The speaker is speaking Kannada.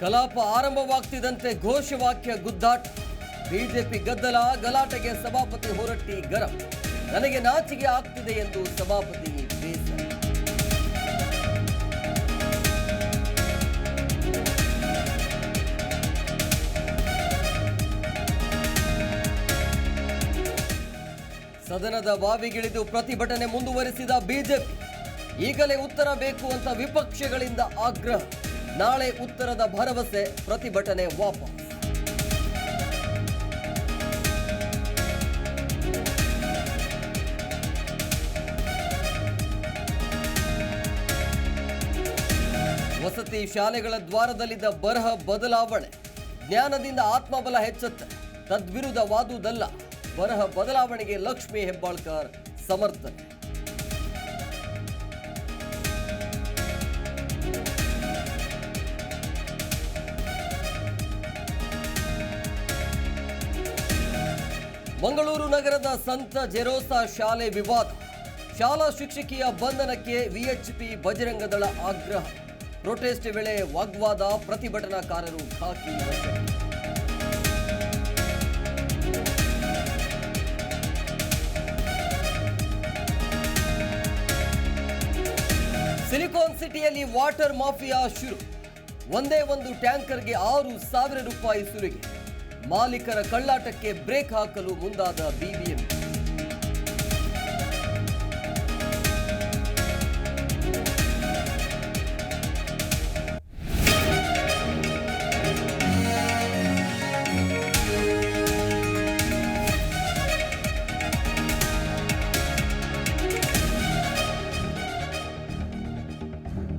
ಕಲಾಪ ಆರಂಭವಾಗ್ತಿದ್ದಂತೆ ಘೋಷವಾಕ್ಯ ಗುದ್ದಾಟ. ಬಿಜೆಪಿ ಗದ್ದಲ ಗಲಾಟೆಗೆ ಸಭಾಪತಿ ಹೊರಟ್ಟಿ ಗರಂ. ನನಗೆ ನಾಚಿಕೆ ಆಗ್ತಿದೆ ಎಂದು ಸಭಾಪತಿ ಬೇಸರ. ಸದನದ ಬಾವಿಗಿಳಿದು ಪ್ರತಿಭಟನೆ ಮುಂದುವರಿಸಿದ ಬಿಜೆಪಿ. ಈಗಲೇ ಉತ್ತರ ಬೇಕು ಅಂತ ವಿಪಕ್ಷಗಳಿಂದ ಆಗ್ರಹ. ನಾಳೆ ಉತ್ತರದ ಭರವಸೆ, ಪ್ರತಿಭಟನೆ ವಾಪಸ್. ವಸತಿ ಶಾಲೆಗಳ ದ್ವಾರದಲ್ಲಿದ್ದ ಬರಹ ಬದಲಾವಣೆ, ಜ್ಞಾನದಿಂದ ಆತ್ಮಬಲ ಹೆಚ್ಚುತ್ತೆ. ತದ್ವಿರುದ್ಧ ವಾದುದಲ್ಲ ಬರಹ ಬದಲಾವಣೆಗೆ ಲಕ್ಷ್ಮಿ ಹೆಬ್ಬಾಳ್ಕರ್ ಸಮರ್ಥನೆ. ಮಂಗಳೂರು ನಗರದ ಸಂತ ಜೆರೋಸಾ ಶಾಲೆ ವಿವಾದ. ಶಾಲಾ ಶಿಕ್ಷಕಿಯ ಬಂಧನಕ್ಕೆ ವಿಎಚ್ಪಿ ಬಜರಂಗದಳ ಆಗ್ರಹ. ಪ್ರೊಟೆಸ್ಟ್ ವೇಳೆ ವಾಗ್ವಾದ ಪ್ರತಿಭಟನಾಕಾರರು ಖಾಕಿ. ಸಿಲಿಕಾನ್ ಸಿಟಿಯಲ್ಲಿ ವಾಟರ್ ಮಾಫಿಯಾ ಶುರು. ಒಂದೇ ಒಂದು ಟ್ಯಾಂಕರ್ಗೆ ಆರು ಸಾವಿರ ರೂಪಾಯಿ ಸುಲಿಗೆ ಮಾಲೀಕರ ಕಳ್ಳಾಟಕ್ಕೆ ಬ್ರೇಕ್ ಹಾಕಲು ಮುಂದಾದ ಬಿಬಿಎಂಪಿ